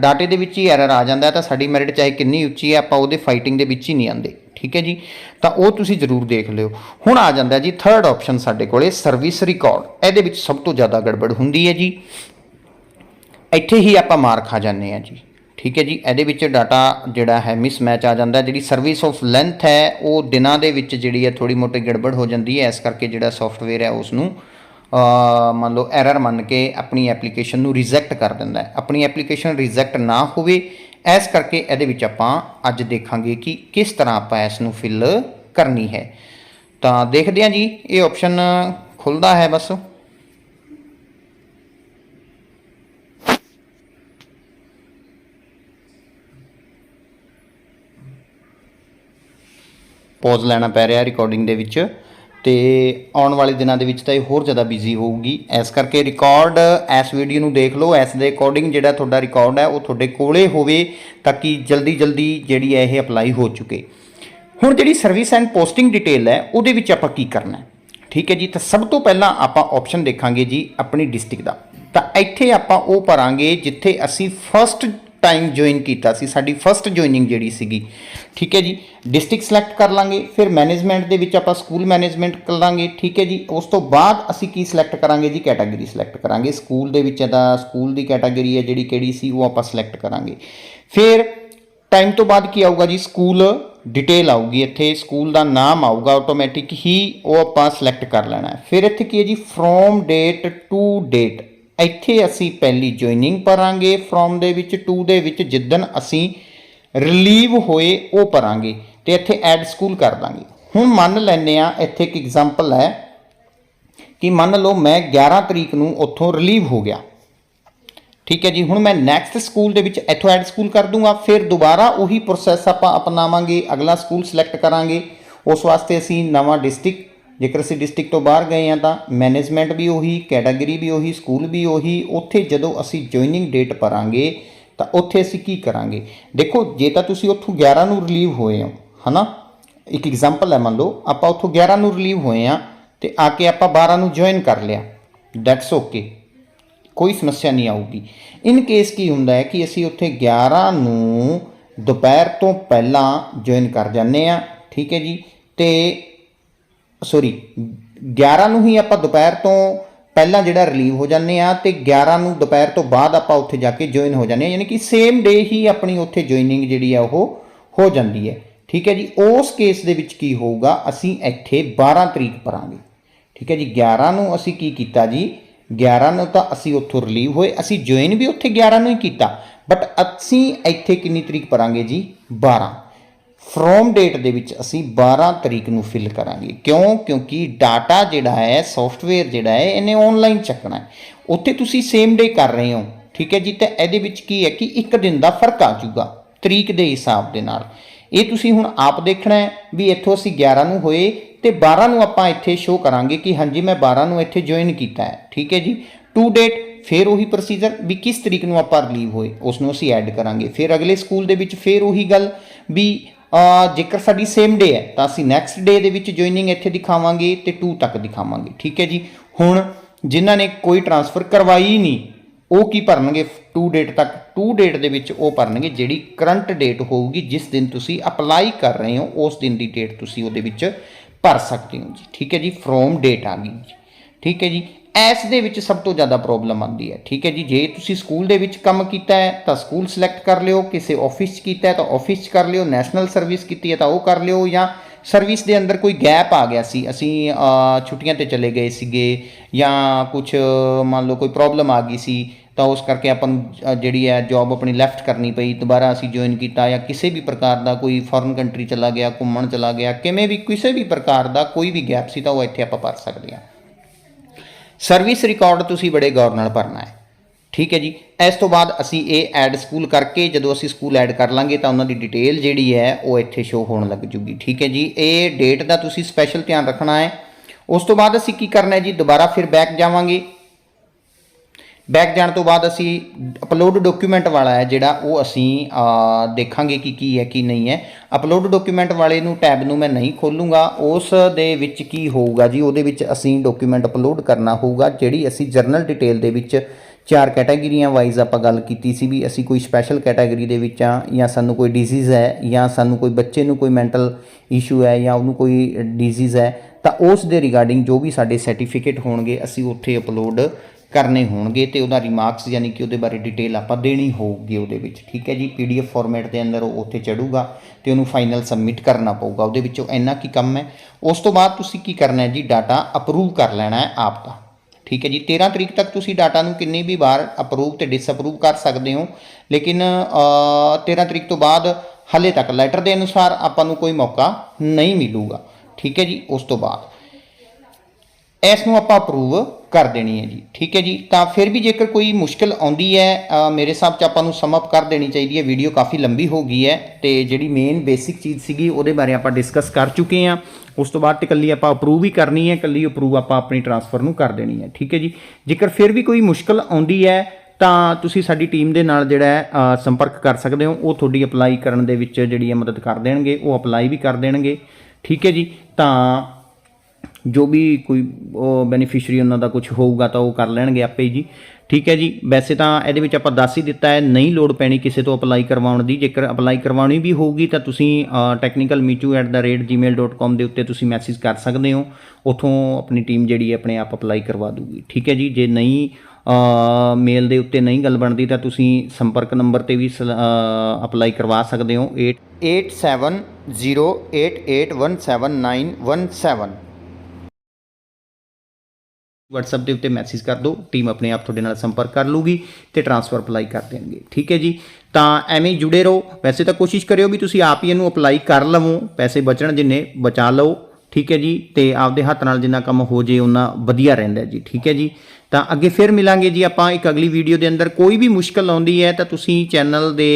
ਡਾਟੇ ਦੇ ਵਿੱਚ ਹੀ ਐਰਰ ਆ ਜਾਂਦਾ ਤਾਂ ਸਾਡੀ ਮੈਰਿਟ ਚਾਹੇ ਕਿੰਨੀ ਉੱਚੀ ਹੈ, ਆਪਾਂ ਉਹਦੇ ਫਾਈਟਿੰਗ ਦੇ ਵਿੱਚ ਹੀ ਨਹੀਂ ਆਉਂਦੇ। ਠੀਕ ਹੈ ਜੀ? ਤਾਂ ਉਹ ਤੁਸੀਂ ਜ਼ਰੂਰ ਦੇਖ ਲਿਓ। ਹੁਣ ਆ ਜਾਂਦਾ ਜੀ ਥਰਡ ਆਪਸ਼ਨ ਸਾਡੇ ਕੋਲੇ ਸਰਵਿਸ ਰਿਕਾਰਡ ਇਹਦੇ ਵਿੱਚ ਸਭ ਤੋਂ ਜ਼ਿਆਦਾ ਗੜਬੜ ਹੁੰਦੀ ਹੈ ਜੀ। ਇੱਥੇ ਹੀ ਆਪਾਂ ਮਾਰ ਖਾ ਜਾਂਦੇ ਆ ਜੀ। ਠੀਕ ਹੈ ਜੀ, ਇਹਦੇ ਵਿੱਚ ਡਾਟਾ ਜਿਹੜਾ ਹੈ ਮਿਸਮੈਚ ਆ ਜਾਂਦਾ ਜਿਹੜੀ ਸਰਵਿਸ ਆਫ ਲੈਂਥ ਹੈ, ਉਹ ਦਿਨਾਂ ਦੇ ਵਿੱਚ ਜਿਹੜੀ ਹੈ ਥੋੜੀ ਮੋਟੀ ਗੜਬੜ ਹੋ ਜਾਂਦੀ ਹੈ, ਇਸ ਕਰਕੇ ਜਿਹੜਾ ਸੌਫਟਵੇਅਰ ਹੈ ਉਸ ਨੂੰ ਮੰਨ ਲਓ ਐਰਰ ਮੰਨ ਕੇ ਆਪਣੀ ਐਪਲੀਕੇਸ਼ਨ ਨੂੰ ਰਿਜੈਕਟ ਕਰ ਦਿੰਦਾ ਹੈ। ਆਪਣੀ ਐਪਲੀਕੇਸ਼ਨ ਰਿਜੈਕਟ ਨਾ ਹੋਵੇ, ਇਸ ਕਰਕੇ ਇਹਦੇ ਵਿੱਚ ਆਪਾਂ ਅੱਜ ਦੇਖਾਂਗੇ ਕਿ ਕਿਸ ਤਰ੍ਹਾਂ ਆਪਾਂ ਇਸ ਨੂੰ ਫਿਲ ਕਰਨੀ ਹੈ। ਤਾਂ ਦੇਖਦੇ ਹਾਂ ਜੀ, ਇਹ ਆਪਸ਼ਨ ਖੁੱਲਦਾ ਹੈ ਬਸ। ਪੌਜ਼ ਲੈਣਾ ਪੈ ਰਿਹਾ ਰਿਕਾਰਡਿੰਗ ਦੇ ਵਿੱਚ ਤੇ ਆਉਣ ਵਾਲੇ ਦਿਨਾਂ ਦੇ ਵਿੱਚ ਤਾਂ ਇਹ ਹੋਰ ਜ਼ਿਆਦਾ ਬਿਜ਼ੀ ਹੋਊਗੀ। ਇਸ ਕਰਕੇ ਰਿਕਾਰਡ ਇਸ ਵੀਡੀਓ ਨੂੰ ਦੇਖ ਲਓ, ਇਸ ਦੇ ਅਕੋਰਡਿੰਗ ਜਿਹੜਾ ਤੁਹਾਡਾ ਰਿਕਾਰਡ ਹੈ, ਉਹ ਤੁਹਾਡੇ ਕੋਲੇ ਹੋਵੇ ਤਾਂ ਕਿ ਜਲਦੀ ਜਲਦੀ ਜਿਹੜੀ ਹੈ ਇਹ ਅਪਲਾਈ ਹੋ ਚੁੱਕੇ। ਹੁਣ ਜਿਹੜੀ ਸਰਵਿਸ ਐਂਡ ਪੋਸਟਿੰਗ ਡਿਟੇਲ ਹੈ, ਉਹਦੇ ਵਿੱਚ ਆਪਾਂ ਕੀ ਕਰਨਾ ਹੈ? ਠੀਕ ਹੈ ਜੀ, ਤਾਂ ਸਭ ਤੋਂ ਪਹਿਲਾਂ ਆਪਾਂ ਆਪਸ਼ਨ ਦੇਖਾਂਗੇ ਜੀ ਆਪਣੀ ਡਿਸਟ੍ਰਿਕਟ ਦਾ। ਤਾਂ ਇੱਥੇ ਆਪਾਂ ਉਹ ਭਰਾਂਗੇ ਜਿੱਥੇ ਅਸੀਂ ਫਸਟ ਟਾਈਮ ਜੁਆਇਨ ਕੀਤਾ ਸੀ, ਸਾਡੀ ਫਸਟ ਜੁਆਇਨਿੰਗ ਜਿਹੜੀ ਸੀਗੀ। ਠੀਕ ਹੈ ਜੀ ਡਿਸਟ੍ਰਿਕਟ ਸਿਲੈਕਟ ਕਰ ਲਾਂਗੇ, ਫਿਰ ਮੈਨੇਜਮੈਂਟ ਦੇ ਵਿੱਚ ਆਪਾਂ ਸਕੂਲ ਮੈਨੇਜਮੈਂਟ ਕਰ ਲਾਂਗੇ, ਠੀਕ ਹੈ ਜੀ। ਉਸ ਤੋਂ ਬਾਅਦ ਅਸੀਂ ਕੀ ਸਿਲੈਕਟ ਕਰਾਂਗੇ ਜੀ? ਕੈਟਾਗਰੀ ਸਿਲੈਕਟ ਕਰਾਂਗੇ। ਸਕੂਲ ਦੇ ਵਿੱਚ ਇਹਦਾ ਸਕੂਲ ਦੀ ਕੈਟਾਗਰੀ ਹੈ ਜਿਹੜੀ ਕਿਹੜੀ ਸੀ, ਉਹ ਆਪਾਂ ਸਿਲੈਕਟ ਕਰਾਂਗੇ। ਫਿਰ ਟਾਈਮ ਤੋਂ ਬਾਅਦ ਕੀ ਆਊਗਾ ਜੀ? ਸਕੂਲ ਡਿਟੇਲ ਆਊਗੀ ਇੱਥੇ ਸਕੂਲ ਦਾ ਨਾਮ ਆਊਗਾ ਆਟੋਮੈਟਿਕ ਹੀ, ਉਹ ਆਪਾਂ ਸਿਲੈਕਟ ਕਰ ਲੈਣਾ ਫਿਰ ਇੱਥੇ ਕੀ ਹੈ ਜੀ? ਫਰੋਮ ਡੇਟ ਟੂ ਡੇਟ ਇੱਥੇ ਅਸੀਂ ਪਹਿਲੀ ਜੁਆਇਨਿੰਗ ਭਰਾਂਗੇ ਫਰੋਮ ਦੇ ਵਿੱਚ ਟੂ ਦੇ ਵਿੱਚ ਜਿੱਦਣ ਅਸੀਂ ਰਿਲੀਵ ਹੋਏ, ਉਹ ਭਰਾਂਗੇ ਤੇ ਇੱਥੇ ਐਡ ਸਕੂਲ ਕਰ ਦਾਂਗੇ। ਹੁਣ ਮੰਨ ਲੈਂਦੇ ਆ ਇੱਥੇ ਇੱਕ ਐਗਜ਼ਾਮਪਲ ਹੈ ਕਿ ਮੰਨ ਲਓ ਮੈਂ 11 ਤਰੀਕ ਨੂੰ ਉੱਥੋਂ ਰਿਲੀਵ ਹੋ ਗਿਆ। ਠੀਕ ਹੈ ਜੀ, ਹੁਣ ਮੈਂ ਨੈਕਸਟ ਸਕੂਲ ਦੇ ਵਿੱਚ ਇੱਥੋਂ ਐਡ ਸਕੂਲ ਕਰ ਦੂੰਗਾ, ਫਿਰ ਦੁਬਾਰਾ ਉਹੀ ਪ੍ਰੋਸੈਸ ਆਪਾਂ ਅਪਣਾਵਾਂਗੇ, ਅਗਲਾ ਸਕੂਲ ਸਿਲੈਕਟ ਕਰਾਂਗੇ। ਉਸ ਵਾਸਤੇ ਅਸੀਂ ਨਵਾਂ ਡਿਸਟ੍ਰਿਕਟ ਜੇਕਰ ਅਸੀਂ ਡਿਸਟ੍ਰਿਕਟ ਤੋਂ ਬਾਹਰ ਗਏ ਹਾਂ ਤਾਂ ਮੈਨੇਜਮੈਂਟ ਵੀ ਉਹੀ ਕੈਟਾਗਰੀ ਵੀ ਉਹੀ ਸਕੂਲ ਵੀ ਉਹੀ, ਉੱਥੇ ਜਦੋਂ ਅਸੀਂ ਜੁਆਇਨਿੰਗ ਡੇਟ ਭਰਾਂਗੇ ਤਾਂ ਉੱਥੇ ਅਸੀਂ ਕੀ ਕਰਾਂਗੇ? ਦੇਖੋ, ਜੇ ਤਾਂ ਤੁਸੀਂ ਉੱਥੋਂ 11 ਨੂੰ ਰਿਲੀਵ ਹੋਏ ਹੋ, ਹਨਾ? ਇੱਕ ਐਗਜ਼ਾਮਪਲ ਹੈ ਮੰਨ ਲਓ, ਆਪਾਂ ਉੱਥੋਂ 11 ਨੂੰ ਰਿਲੀਵ ਹੋਏ ਆ ਤੇ ਆ ਕੇ ਆਪਾਂ 12 ਨੂੰ ਜੁਆਇਨ ਕਰ ਲਿਆ। ਦੈਟਸ ਓਕੇ ਕੋਈ ਸਮੱਸਿਆ ਨਹੀਂ ਆਊਗੀ। ਇਨ ਕੇਸ ਕੀ ਹੁੰਦਾ ਹੈ ਕਿ ਅਸੀਂ ਉੱਥੇ 11 ਨੂੰ ਦੁਪਹਿਰ ਤੋਂ ਪਹਿਲਾਂ ਜੁਆਇਨ ਕਰ ਜਾਂਦੇ ਆ ਠੀਕ ਹੈ ਜੀ? ਤੇ ਸੌਰੀ 11 ਨੂੰ ਹੀ ਆਪਾਂ ਦੁਪਹਿਰ ਤੋਂ ਪਹਿਲਾਂ ਜਿਹੜਾ ਰਿਲੀਵ ਹੋ ਜਾਂਦੇ ਆ ਤੇ 11 ਨੂੰ ਦੁਪਹਿਰ ਤੋਂ ਬਾਅਦ ਆਪਾਂ ਉੱਥੇ ਜਾ ਕੇ ਜੁਆਇਨ ਹੋ ਜਾਂਦੇ ਆ, ਯਾਨੀ ਕਿ ਸੇਮ ਡੇ ਹੀ ਆਪਣੀ ਉੱਥੇ ਜੁਆਇਨਿੰਗ ਜਿਹੜੀ ਆ ਉਹ ਹੋ ਜਾਂਦੀ ਹੈ। ਠੀਕ ਹੈ ਜੀ, ਉਸ ਕੇਸ ਦੇ ਵਿੱਚ ਕੀ ਹੋਊਗਾ, ਅਸੀਂ ਇੱਥੇ 12 ਤਰੀਕ ਭਰਾਂਗੇ। ਠੀਕ ਹੈ ਜੀ 11 ਨੂੰ ਅਸੀਂ ਕੀ ਕੀਤਾ ਜੀ? 11 ਨੂੰ ਤਾਂ ਅਸੀਂ ਉੱਥੋਂ ਰਿਲੀਵ ਹੋਏ, ਅਸੀਂ ਜੁਆਇਨ ਵੀ ਉੱਥੇ 11 ਨੂੰ ਹੀ ਕੀਤਾ ਬਟ ਅਸੀਂ ਇੱਥੇ ਕਿੰਨੀ ਤਰੀਕ ਭਰਾਂਗੇ ਜੀ? 12 ਫਰੋਮ ਡੇਟ ਦੇ ਵਿੱਚ ਅਸੀਂ 12 ਤਰੀਕ ਨੂੰ ਫਿਲ ਕਰਾਂਗੇ। ਕਿਉਂ? ਕਿਉਂਕਿ ਡਾਟਾ ਜਿਹੜਾ ਹੈ ਸੌਫਟਵੇਅਰ ਜਿਹੜਾ ਹੈ, ਇਹਨੇ ਆਨਲਾਈਨ ਚੱਕਣਾ ਹੈ। ਉੱਥੇ ਤੁਸੀਂ ਸੇਮ ਡੇ ਕਰ ਰਹੇ ਹੋ। ਠੀਕ ਹੈ ਜੀ? ਤਾਂ ਇਹਦੇ ਵਿੱਚ ਕੀ ਹੈ ਕਿ ਇੱਕ ਦਿਨ ਦਾ ਫ਼ਰਕ ਆ ਜਾਊਗਾ, ਤਰੀਕ ਦੇ ਹਿਸਾਬ ਦੇ ਨਾਲ। ਇਹ ਤੁਸੀਂ ਹੁਣ ਆਪ ਦੇਖਣਾ ਹੈ ਵੀ ਇੱਥੋਂ ਅਸੀਂ 11 ਨੂੰ ਹੋਏ ਤੇ 12 ਨੂੰ ਆਪਾਂ ਇੱਥੇ ਸ਼ੋਅ ਕਰਾਂਗੇ ਕਿ ਹਾਂਜੀ, ਮੈਂ 12 ਨੂੰ ਇੱਥੇ ਜੁਆਇਨ ਕੀਤਾ ਹੈ। ਠੀਕ ਹੈ ਜੀ? ਟੂ ਡੇਟ ਫਿਰ ਉਹੀ ਪ੍ਰੋਸੀਜਰ ਵੀ ਕਿਸ ਤਰੀਕ ਨੂੰ ਆਪਾਂ ਰਿਲੀਵ ਹੋਏ, ਉਸ ਨੂੰ ਅਸੀਂ ਐਡ ਕਰਾਂਗੇ। ਫਿਰ ਅਗਲੇ ਸਕੂਲ ਦੇ ਵਿੱਚ ਫਿਰ ਉਹੀ ਗੱਲ ਵੀ ਜੇਕਰ ਸਾਡੀ ਸੇਮ ਡੇ ਹੈ, ਤਾਂ ਅਸੀਂ ਨੈਕਸਟ ਡੇ ਦੇ ਵਿੱਚ ਜੁਆਇਨਿੰਗ ਇੱਥੇ ਦਿਖਾਵਾਂਗੇ ਤੇ 2 ਤੱਕ ਦਿਖਾਵਾਂਗੇ, ਠੀਕ ਹੈ ਜੀ? ਹੁਣ ਜਿਨ੍ਹਾਂ ਨੇ ਕੋਈ ਟਰਾਂਸਫਰ ਕਰਵਾਈ ਨਹੀਂ, ਉਹ ਕੀ ਭਰਨਗੇ? 2 ਡੇਟ ਤੱਕ 2 ਡੇਟ ਦੇ ਵਿੱਚ ਉਹ ਭਰਨਗੇ, ਜਿਹੜੀ ਕਰੰਟ ਡੇਟ ਹੋਊਗੀ, ਜਿਸ ਦਿਨ ਤੁਸੀਂ ਅਪਲਾਈ ਕਰ ਰਹੇ ਹੋ, ਉਸ ਦਿਨ ਦੀ ਡੇਟ ਤੁਸੀਂ ਉਹਦੇ ਵਿੱਚ ਭਰ ਸਕਦੇ ਹੋ ਜੀ, ਠੀਕ ਹੈ ਜੀ? ਫਰੋਮ ਡੇਟ ਆ ਗਈ ਜੀ, ਠੀਕ ਹੈ ਜੀ? ਐਸ ਦੇ ਵਿੱਚ ਸਭ ਤੋਂ ਜ਼ਿਆਦਾ ਪ੍ਰੋਬਲਮ ਆਉਂਦੀ ਹੈ। ਠੀਕ ਹੈ ਜੀ, ਜੇ ਤੁਸੀਂ ਸਕੂਲ ਦੇ ਵਿੱਚ ਕੰਮ ਕੀਤਾ ਹੈ, ਤਾਂ ਸਕੂਲ ਸਿਲੈਕਟ ਕਰ ਲਿਓ, ਕਿਸੇ ਆਫਿਸ 'ਚ ਕੀਤਾ ਹੈ, ਤਾਂ ਆਫਿਸ 'ਚ ਕਰ ਲਿਓ ਨੈਸ਼ਨਲ ਸਰਵਿਸ ਕੀਤੀ ਹੈ, ਤਾਂ ਉਹ ਕਰ ਲਿਓ, ਜਾਂ ਸਰਵਿਸ ਦੇ ਅੰਦਰ ਕੋਈ ਗੈਪ ਆ ਗਿਆ ਸੀ, ਅਸੀਂ ਛੁੱਟੀਆਂ ਤੇ ਚਲੇ ਗਏ ਸੀਗੇ, ਜਾਂ ਕੁਝ ਮੰਨ ਲਓ ਕੋਈ ਪ੍ਰੋਬਲਮ ਆ ਗਈ ਸੀ, ਤਾਂ ਉਸ ਕਰਕੇ ਆਪਾਂ ਨੂੰ ਜਿਹੜੀ ਹੈ ਜੌਬ ਆਪਣੀ ਲੈਫਟ ਕਰਨੀ ਪਈ, ਦੁਬਾਰਾ ਅਸੀਂ ਜੁਆਇਨ ਕੀਤਾ, ਜਾਂ ਕਿਸੇ ਵੀ ਪ੍ਰਕਾਰ ਦਾ ਕੋਈ ਫੋਰਨ ਕੰਟਰੀ ਚਲਾ ਗਿਆ, ਘੁੰਮਣ ਚਲਾ ਗਿਆ, ਕਿਵੇਂ ਵੀ ਕਿਸੇ ਵੀ ਪ੍ਰਕਾਰ ਦਾ ਕੋਈ ਵੀ ਗੈਪ ਸੀ, ਤਾਂ ਉਹ ਇੱਥੇ ਆਪਾਂ ਭਰ ਸਕਦੇ ਹਾਂ। ਸਰਵਿਸ ਰਿਕਾਰਡ ਤੁਸੀਂ ਬੜੇ ਗੌਰ ਨਾਲ ਭਰਨਾ ਹੈ। ਠੀਕ ਹੈ ਜੀ। ਇਸ ਤੋਂ ਬਾਅਦ ਅਸੀਂ ਇਹ ਐਡ ਸਕੂਲ ਕਰਕੇ ਜਦੋਂ ਅਸੀਂ ਸਕੂਲ ਐਡ ਕਰ ਲਾਂਗੇ ਤਾਂ ਉਹਨਾਂ ਦੀ ਡਿਟੇਲ ਜਿਹੜੀ ਹੈ ਉਹ ਇੱਥੇ ਸ਼ੋ ਹੋਣ ਲੱਗ ਜੂਗੀ। ਠੀਕ ਹੈ ਜੀ। ਇਹ ਡੇਟ ਦਾ ਤੁਸੀਂ ਸਪੈਸ਼ਲ ਧਿਆਨ ਰੱਖਣਾ ਹੈ। ਉਸ ਤੋਂ ਬਾਅਦ ਅਸੀਂ ਕੀ ਕਰਨਾ ਹੈ ਜੀ? ਦੁਬਾਰਾ ਫਿਰ ਬੈਕ ਜਾਵਾਂਗੇ। ਬੈਕ ਜਾਣ ਤੋਂ ਬਾਅਦ ਅਸੀਂ ਅਪਲੋਡ ਡਾਕੂਮੈਂਟ ਵਾਲਾ ਹੈ, ਜਿਹੜਾ ਉਹ ਅਸੀਂ ਦੇਖਾਂਗੇ ਕਿ ਕੀ ਹੈ, ਕੀ ਨਹੀਂ ਹੈ। ਅਪਲੋਡ ਡਾਕੂਮੈਂਟ ਵਾਲੇ ਨੂੰ ਟੈਬ ਨੂੰ ਮੈਂ ਨਹੀਂ ਖੋਲੂੰਗਾ। ਉਸ ਦੇ ਵਿੱਚ ਕੀ ਹੋਊਗਾ ਜੀ? ਉਹਦੇ ਵਿੱਚ ਅਸੀਂ ਡਾਕੂਮੈਂਟ ਅਪਲੋਡ ਕਰਨਾ ਹੋਊਗਾ, ਜਿਹੜੀ ਅਸੀਂ ਜਰਨਲ ਡਿਟੇਲ ਦੇ ਵਿੱਚ ਚਾਰ ਕੈਟਾਗਰੀਆਂ ਵਾਈਜ਼ ਆਪਾਂ ਗੱਲ ਕੀਤੀ ਸੀ ਵੀ ਅਸੀਂ ਕੋਈ ਸਪੈਸ਼ਲ ਕੈਟਾਗਰੀ ਦੇ ਵਿੱਚ ਆ ਜਾਂ ਸਾਨੂੰ ਕੋਈ ਡਿਜ਼ੀਜ਼ ਹੈ, ਜਾਂ ਸਾਨੂੰ ਕੋਈ ਬੱਚੇ ਨੂੰ ਕੋਈ ਮੈਂਟਲ ਇਸ਼ੂ ਹੈ, ਜਾਂ ਉਹਨੂੰ ਕੋਈ ਡਿਜ਼ੀਜ਼ ਹੈ, ਤਾਂ ਉਸ ਦੇ ਰਿਗਾਰਡਿੰਗ ਜੋ ਵੀ ਸਾਡੇ ਸਰਟੀਫਿਕੇਟ ਹੋਣਗੇ, ਅਸੀਂ ਉੱਥੇ ਅਪਲੋਡ ਕਰਨੇ ਹੋਣਗੇ ਤੇ ਉਹਦਾ ਰਿਮਾਰਕਸ ਯਾਨੀ ਕਿ ਉਹਦੇ ਬਾਰੇ ਡਿਟੇਲ ਆਪਾਂ ਦੇਣੀ ਹੋਊਗੀ ਉਹਦੇ ਵਿੱਚ ਠੀਕ ਹੈ ਜੀ? ਪੀਡੀਐਫ ਫਾਰਮੈਟ ਦੇ ਅੰਦਰ ਉਹ ਉੱਥੇ ਚੜੂਗਾ ਤੇ ਉਹਨੂੰ ਫਾਈਨਲ ਸਬਮਿਟ ਕਰਨਾ ਪਊਗਾ। ਉਹਦੇ ਵਿੱਚੋਂ ਇੰਨਾ ਕੀ ਕੰਮ ਹੈ? ਉਸ ਤੋਂ ਬਾਅਦ ਤੁਸੀਂ ਕੀ ਕਰਨਾ ਹੈ ਜੀ? ਡਾਟਾ ਅਪਰੂਵ ਕਰ ਲੈਣਾ ਹੈ ਆਪ ਦਾ। ਠੀਕ ਹੈ ਜੀ? 13 ਤਰੀਕ ਤੱਕ ਤੁਸੀਂ ਡਾਟਾ ਨੂੰ ਕਿੰਨੀ ਵੀ ਵਾਰ ਅਪਰੂਵ ਤੇ ਡਿਸਅਪਰੂਵ ਕਰ ਸਕਦੇ ਹੋ ਲੇਕਿਨ ਅ, 13 ਤਰੀਕ ਤੋਂ ਬਾਅਦ ਹਲੇ ਤੱਕ ਲੈਟਰ ਦੇ ਅਨੁਸਾਰ ਆਪਾਂ ਨੂੰ ਕੋਈ ਮੌਕਾ ਨਹੀਂ ਮਿਲੂਗਾ। ਠੀਕ ਹੈ ਜੀ? ਉਸ ਤੋਂ ਬਾਅਦ ਇਸ ਨੂੰ ਆਪਾਂ ਅਪਰੂਵ ਕਰ ਦੇਣੀ ਹੈ ਜੀ। ਠੀਕ ਹੈ ਜੀ? ਤਾਂ ਫਿਰ ਵੀ ਜੇਕਰ ਕੋਈ ਮੁਸ਼ਕਲ ਆਉਂਦੀ ਹੈ ਮੇਰੇ ਹਿਸਾਬ 'ਚ ਆਪਾਂ ਨੂੰ ਸਮ ਅਪ ਕਰ ਦੇਣੀ ਚਾਹੀਦੀ ਹੈ। ਵੀਡੀਓ ਕਾਫੀ ਲੰਬੀ ਹੋ ਗਈ ਹੈ ਤੇ ਜਿਹੜੀ ਮੇਨ ਬੇਸਿਕ ਚੀਜ਼ ਸੀਗੀ, ਉਹਦੇ ਬਾਰੇ ਆਪਾਂ ਡਿਸਕਸ ਕਰ ਚੁੱਕੇ ਹਾਂ। ਉਸ ਤੋਂ ਬਾਅਦ ਤੇ ਇਕੱਲੀ ਆਪਾਂ ਅਪਰੂਵ ਹੀ ਕਰਨੀ ਹੈ, ਇਕੱਲੀ ਅਪਰੂਵ ਆਪਾਂ ਆਪਣੀ ਟਰਾਂਸਫਰ ਨੂੰ ਕਰ ਦੇਣੀ ਹੈ। ਠੀਕ ਹੈ ਜੀ? ਜੇਕਰ ਫਿਰ ਵੀ ਕੋਈ ਮੁਸ਼ਕਲ ਆਉਂਦੀ ਹੈ, ਤਾਂ ਤੁਸੀਂ ਸਾਡੀ ਟੀਮ ਦੇ ਨਾਲ ਜਿਹੜਾ ਹੈ ਸੰਪਰਕ ਕਰ ਸਕਦੇ ਹੋ। ਉਹ ਤੁਹਾਡੀ ਅਪਲਾਈ ਕਰਨ ਦੇ ਵਿੱਚ ਜਿਹੜੀ ਹੈ ਮਦਦ ਕਰ ਦੇਣਗੇ, ਉਹ ਅਪਲਾਈ ਵੀ ਕਰ ਦੇਣਗੇ। ਠੀਕ ਹੈ ਜੀ? ਤਾਂ ਜੋ ਵੀ ਕੋਈ, ਉਹ ਬੈਨੀਫੀਸ਼ੀਅਰੀ ਉਹਨਾਂ ਦਾ ਕੁਝ ਹੋਊਗਾ ਤਾਂ ਉਹ ਕਰ ਲੈਣਗੇ ਆਪੇ ਜੀ। ਠੀਕ ਹੈ ਜੀ, ਵੈਸੇ ਤਾਂ ਇਹਦੇ ਵਿੱਚ ਆਪਾਂ ਦੱਸ ਹੀ ਦਿੱਤਾ ਹੈ, ਨਹੀਂ ਲੋੜ ਪੈਣੀ ਕਿਸੇ ਤੋਂ ਅਪਲਾਈ ਕਰਵਾਉਣ ਦੀ। ਜੇਕਰ ਅਪਲਾਈ ਕਰਵਾਉਣੀ ਵੀ ਹੋਊਗੀ ਤਾਂ ਤੁਸੀਂ technicalmichu@gmail.com ਦੇ ਉੱਤੇ ਤੁਸੀਂ ਮੈਸੇਜ ਕਰ ਸਕਦੇ ਹੋ। ਉਥੋਂ ਆਪਣੀ ਟੀਮ ਜਿਹੜੀ ਹੈ, ਆਪਣੇ ਆਪ ਅਪਲਾਈ ਕਰਵਾ ਦੂਗੀ। ਠੀਕ ਹੈ ਜੀ, ਜੇ ਨਹੀਂ ਮੇਲ ਦੇ ਉੱਤੇ ਨਹੀਂ ਗੱਲ ਬਣਦੀ ਤਾਂ ਤੁਸੀਂ ਸੰਪਰਕ ਨੰਬਰ ਤੇ ਵੀ ਅਪਲਾਈ ਕਰਵਾ ਸਕਦੇ ਹੋ। 887088179117 WhatsApp ਦੇ ਉੱਤੇ ਮੈਸੇਜ ਕਰ ਦਿਓ ਟੀਮ ਆਪਣੇ ਆਪ ਤੁਹਾਡੇ ਨਾਲ ਸੰਪਰਕ ਕਰ ਲੂਗੀ ਤੇ ਟ੍ਰਾਂਸਫਰ ਅਪਲਾਈ ਕਰ ਦੇਣਗੇ, ਠੀਕ ਹੈ ਜੀ? ਤਾਂ ਐਵੇਂ ਹੀ ਜੁੜੇ ਰਹੋ। ਵੈਸੇ ਤਾਂ ਕੋਸ਼ਿਸ਼ ਕਰਿਓ ਵੀ ਤੁਸੀਂ ਆਪ ਹੀ ਇਹਨੂੰ ਅਪਲਾਈ ਕਰ ਲਵੋ, ਪੈਸੇ ਬਚਣ ਜਿੰਨੇ, ਬਚਾ ਲਓ, ਠੀਕ ਹੈ ਜੀ? ਤੇ ਆਪਦੇ ਹੱਥ ਨਾਲ ਜਿੰਨਾ ਕੰਮ ਹੋ ਜੇ ਉਹਨਾਂ ਵਧੀਆ ਰਹਿੰਦਾ ਜੀ, ਠੀਕ ਹੈ ਜੀ? ਤਾਂ ਅੱਗੇ ਫਿਰ ਮਿਲਾਂਗੇ ਜੀ ਆਪਾਂ ਇੱਕ ਅਗਲੀ ਵੀਡੀਓ ਦੇ ਅੰਦਰ। ਕੋਈ ਵੀ ਮੁਸ਼ਕਲ ਆਉਂਦੀ ਹੈ ਤਾਂ ਤੁਸੀਂ ਚੈਨਲ ਦੇ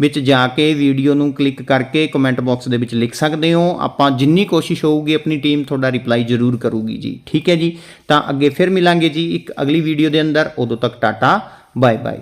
ਵਿੱਚ ਜਾ ਕੇ ਵੀਡੀਓ ਨੂੰ ਕਲਿੱਕ ਕਰਕੇ ਕਮੈਂਟ ਬਾਕਸ ਦੇ ਵਿੱਚ ਲਿਖ ਸਕਦੇ ਹੋ। ਆਪਾਂ ਜਿੰਨੀ ਕੋਸ਼ਿਸ਼ ਹੋਊਗੀ, ਆਪਣੀ ਟੀਮ ਤੁਹਾਡਾ ਰਿਪਲਾਈ ਜ਼ਰੂਰ ਕਰੂਗੀ ਜੀ। ਠੀਕ ਹੈ ਜੀ? ਤਾਂ ਅੱਗੇ ਫਿਰ ਮਿਲਾਂਗੇ ਜੀ ਇੱਕ ਅਗਲੀ ਵੀਡੀਓ ਦੇ ਅੰਦਰ। ਉਦੋਂ ਤੱਕ ਟਾਟਾ ਬਾਏ ਬਾਏ